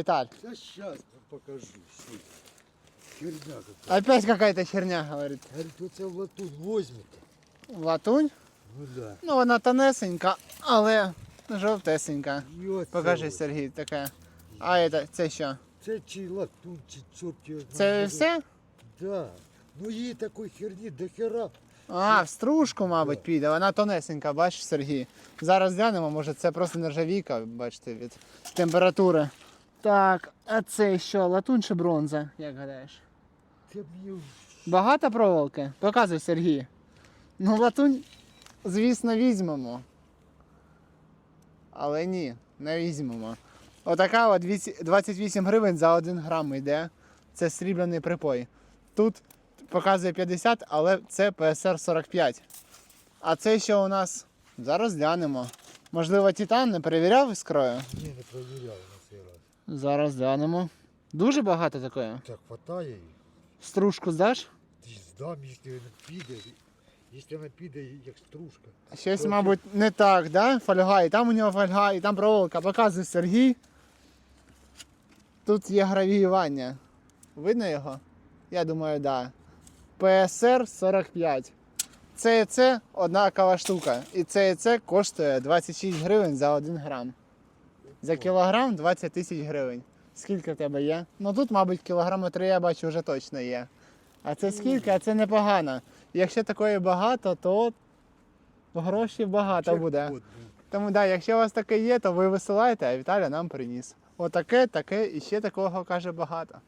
Віталь? Да сейчас покажу. Херня какая. Опять какая-то херня, говорить. Говорит, оце в латунь возьмете. Латунь? Ну да. Ну вона тонесенька, але жовтесенька. І Покажи. Сергій, таке. А це, це що? Це чи латунь, чи чорт його Це знає. все? Да. Ну її такої херні до хера. А, в стружку, мабуть, піде. Вона тонесенька, бачиш, Сергій. Зараз глянемо, може це просто нержавійка, бачите, від температури. Так, а це що, латунь чи бронза, як гадаєш? Це Багато проволоки? Показуй, Сергій. Ну, латунь, звісно, візьмемо. Але ні, не візьмемо. Отака от 28 гривень за 1 грам йде. Це срібляний припой. Тут показує 50, але це PSR 45. А це що у нас? Зараз глянемо. Можливо, титан не перевіряв іскрою? ні, не раз. Зараз глянемо. Дуже багато такої. Так, хватає її. Стружку здаш? Ти здам, якщо вона піде. Якщо вона піде, як стружка. Щось, мабуть, не так, да? Фольга, і там у нього фольга, і там проволока. Показує Сергій. Тут є гравіювання. Видно його? Я думаю, так. Да. PSR 45. Це і це однакова штука. І це і це коштує 26 гривень за 1 грам. За кілограм 20 тисяч гривень. Скільки в тебе є? Ну тут, мабуть, кілограми три я бачу вже точно є. А це скільки? А це непогано. Якщо такої багато, то грошей багато буде. Тому да, якщо у вас таке є, то ви висилайте, а Віталя нам приніс. Отаке, таке і ще такого каже багато.